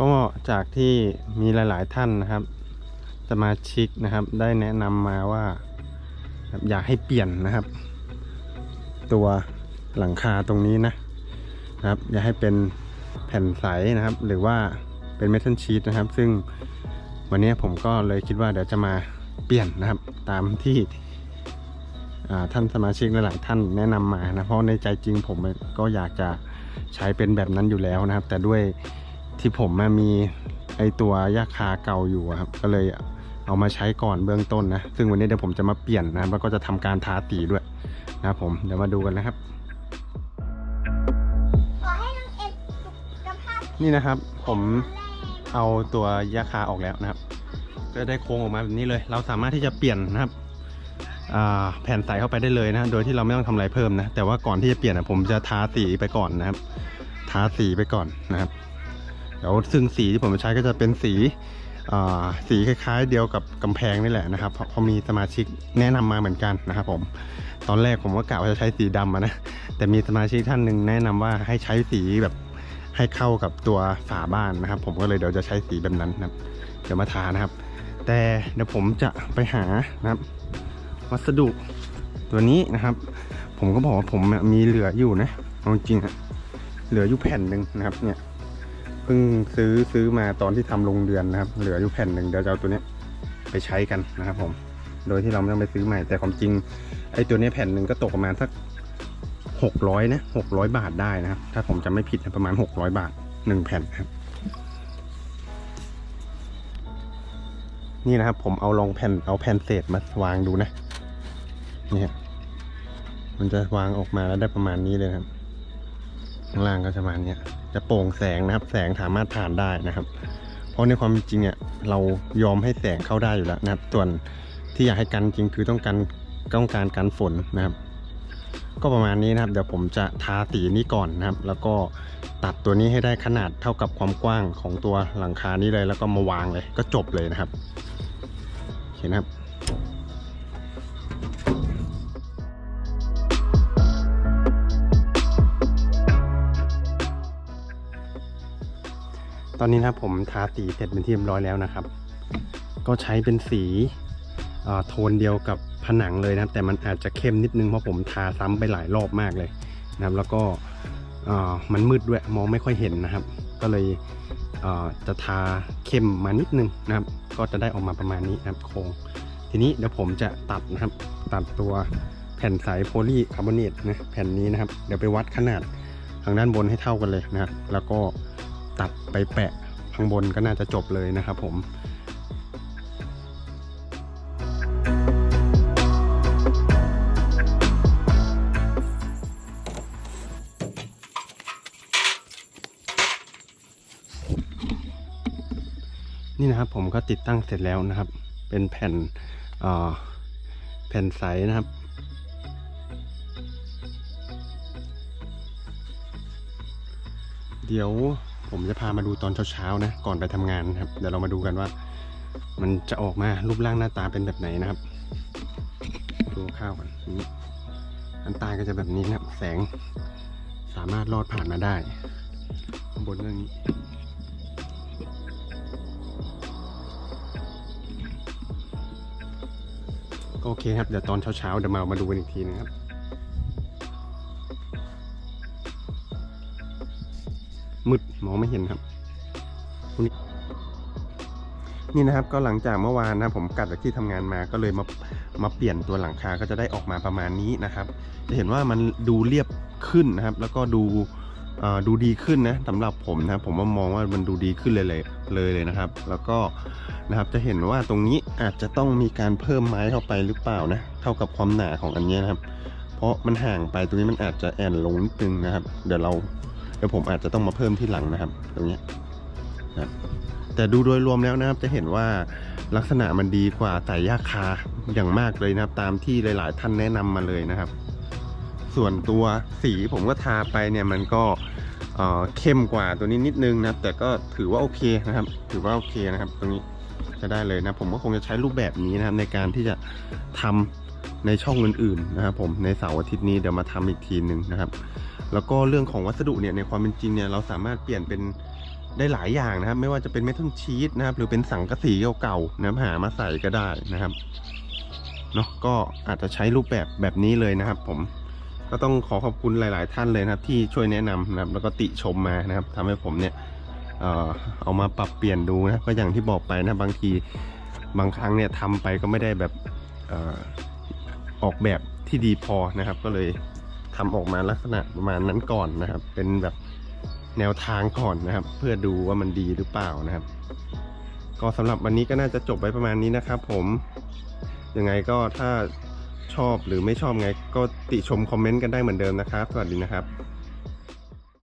ก็จากที่มีหลาย ๆ ท่านนะครับ สมาชิกนะครับได้แนะนำมาว่า อยากให้เปลี่ยนนะครับ ตัวหลังคาตรงนี้นะนะครับ อยากให้เป็นแผ่นใสนะครับ หรือว่าเป็นเมทัลชีตนะครับ ซึ่งวันนี้ผมก็เลยคิดว่าเดี๋ยวจะมาเปลี่ยนนะครับ ตามที่ท่านสมาชิกหลาย ๆ ท่านแนะนำมานะเพราะในใจจริงผมก็อยากจะใช้เป็นแบบนั้นอยู่แล้วนะครับ แต่ด้วย ที่ผมมามีไอตัวยาคาเก่าอยู่อะครับ ก็เลยเอามาใช้ก่อนเบื้องต้นนะ ซึ่งวันนี้เดี๋ยวผมจะมาเปลี่ยนนะครับแล้วก็จะทำการทาสีด้วยนะครับผมเดี๋ยวมาดูกันนะครับขอให้น้องเอ็ดสุขภาพนี่นะครับผมแข็งแรงเอาตัวยาคาออกแล้วนะครับ ก็ได้โค้งออกมาแบบนี้เลย เราสามารถที่จะเปลี่ยนนะครับอ่าแผ่นใสเข้าไปได้เลยนะ โดยที่เราไม่ต้องทำอะไรเพิ่มนะ แต่ว่าก่อนที่จะเปลี่ยนนะผมจะทาสีไปก่อนนะครับ ทาสีไปก่อนนะครับ เดี๋ยวซึ่งสีที่ผมจะใช้ก็จะเป็นสีสีคล้ายๆ เดียวกับกำแพงนี่แหละนะครับเพราะมีสมาชิกแนะนำมาเหมือนกันนะครับผมตอนแรกผมก็กะว่าจะใช้สีดำนะแต่มีสมาชิกท่านหนึ่งแนะนำว่าให้ใช้สีแบบให้เข้ากับตัวฝาบ้านนะครับ ผมก็เลยเดี๋ยวจะใช้สีแบบนั้นนะครับ เดี๋ยวมาทานะครับ แต่เดี๋ยวผมจะไปหานะครับ วัสดุตัวนี้นะครับ ผมก็บอกว่าผมมีเหลืออยู่นะเอาจริงๆอะเหลืออยู่แผ่นหนึ่งนะครับเนี่ย พิ่งซื้อซื้อมาตอนที่ทำโรงเรือนนะครับ เหลืออยู่แผ่นหนึ่งเดี๋ยวจะเอาตัวนี้ไปใช้กันนะครับผม โดยที่เราไม่ต้องไปซื้อใหม่แต่ความจริงไอ้ตัวนี้แผ่นหนึ่งก็ตกประมาณสักหกร้อยนะหกร้อยบาทได้นะครับ ถ้าผมจำไม่ผิดนะประมาณหกร้อยบาทหนึ่งแผ่นครับ นี่นะครับ ผมเอาลองแผ่นเอาแผ่นเศษมาวางดูนะนี่มันจะวางออกมาแล้วได้ประมาณนี้เลยครับ ข้างล่างก็จะประมาณเนี้ยจะโปร่งแสงนะครับ แสงสามารถผ่านได้นะครับ เพราะในความจริงอะเรายอมให้แสงเข้าได้อยู่แล้วนะครับ ส่วนที่อยากให้กันจริงคือต้องการต้องการกันฝนนะครับ ก็ประมาณนี้นะครับ เดี๋ยวผมจะทาสีนี้ก่อนนะครับ แล้วก็ตัดตัวนี้ให้ได้ขนาดเท่ากับความกว้างของตัวหลังคานี้เลย แล้วก็มาวางเลย ก็จบเลยนะครับ เห็นครับ ตอนนี้นะครับผมทาสีเสร็จเป็นที่เรียบร้อยแล้วนะครับ ก็ใช้เป็นสีโทนเดียวกับผนังเลยนะแต่มันอาจจะเข้มนิดนึงเพราะผมทาซ้ำไปหลายรอบมากเลยนะครับ แล้วก็มันมืดด้วยมองไม่ค่อยเห็นนะครับ ก็เลยเจะทาเข้มมานิดนึงนะครับ ก็จะได้ออกมาประมาณนี้นะครับโครงทีนี้เดี๋ยวผมจะตัดนะครับ ตัดตัวแผ่นใสโพลีคาร์บอเนตนะแผ่นนี้นะครับ เดี๋ยวไปวัดขนาดทางด้านบนให้เท่ากันเลยนะครับ แล้วก็ ตัดไปแปะข้างบนก็น่าจะจบเลยนะครับผมนี่นะครับผมก็ติดตั้งเสร็จแล้วนะครับ เป็นแผ่นแผ่นใสนะครับ เดี๋ยว ผมจะพามาดูตอนเช้าๆนะก่อนไปทำงานนะครับ เดี๋ยวเรามาดูกันว่า มันจะออกมารูปร่างหน้าตาเป็นแบบไหนนะครับ ดูข้าวกันนี่อันตายก็จะแบบนี้นะครับ แสงสามารถลอดผ่านมาได้ข้างบนเรื่องนี้ก็โอเคครับ เดี๋ยวตอนเช้าๆเดี๋ยวมามาดูกันอีกทีนะครับ มืดมองไม่เห็นครับนี้นี่นะครับก็หลังจากเมื่อวานนะผมกลับจากที่ทำงานมาก็เลยมามาเปลี่ยนตัวหลังคาก็จะได้ออกมาประมาณนี้นะครับ จะเห็นว่ามันดูเรียบขึ้นนะครับ แล้วก็ดูดูดีขึ้นนะสำหรับผมนะผมว่ามองว่ามันดูดีขึ้นเลยเลยเลยเลยนะครับ แล้วก็นะครับจะเห็นว่าตรงนี้อาจจะต้องมีการเพิ่มไม้เข้าไปหรือเปล่านะเท่ากับความหนาของอันเนี้ยนะครับ เพราะมันห่างไปตรงนี้มันอาจจะแอนลงนิดนึงนะครับ เดี๋ยวเรา เดี๋ยวผมอาจจะต้องมาเพิ่มที่หลังนะครับ ตรงนี้นะครับแต่ดูโดยรวมแล้วนะครับจะเห็นว่าลักษณะมันดีกว่าสายยาคาอย่างมากเลยนะครับ ตามที่หลาย ๆ ท่านแนะนำมาเลยนะครับ ส่วนตัวสีผมก็ทาไปเนี่ยมันก็เเข้มกว่าตัวนี้นิดนึงนะครับ แต่ก็ถือว่าโอเคนะครับ ถือว่าโอเคนะครับ ตรงนี้จะได้เลยนะ ผมก็คงจะใช้รูปแบบนี้นะครับในการที่จะทำ ในช่องอื่นๆนะครับผมในเสาร์อาทิตย์นี้เดี๋ยวมาทำอีกทีหนึ่งนะครับ แล้วก็เรื่องของวัสดุเนี่ยในความเป็นจริงเนี่ยเราสามารถเปลี่ยนเป็นได้หลายอย่างนะครับ ไม่ว่าจะเป็นเมทัลชีตนะครับ หรือเป็นสังกะสีเก่าๆนะครับหามาใส่ก็ได้นะครับเนาะก็อาจจะใช้รูปแบบแบบนี้เลยนะครับ ผมก็ต้องขอขอบคุณหลาย ๆ ท่านเลยนะครับ ที่ช่วยแนะนำนะครับ แล้วก็ติชมมานะครับทำให้ผมเนี่ยเอ่อเอามาปรับเปลี่ยนดูนะก็อย่างที่บอกไปนะบางทีบางครั้งเนี่ยทำไปก็ไม่ได้แบบเออ ออกแบบที่ดีพอนะครับ ก็เลยทำออกมาลักษณะประมาณนั้นก่อนนะครับ เป็นแบบแนวทางก่อนนะครับ เพื่อดูว่ามันดีหรือเปล่านะครับ ก็สำหรับวันนี้ก็น่าจะจบไว้ประมาณนี้นะครับ ผมยังไงก็ถ้าชอบหรือไม่ชอบไงก็ติชมคอมเมนต์กันได้เหมือนเดิมนะครับ สวัสดีนะครับ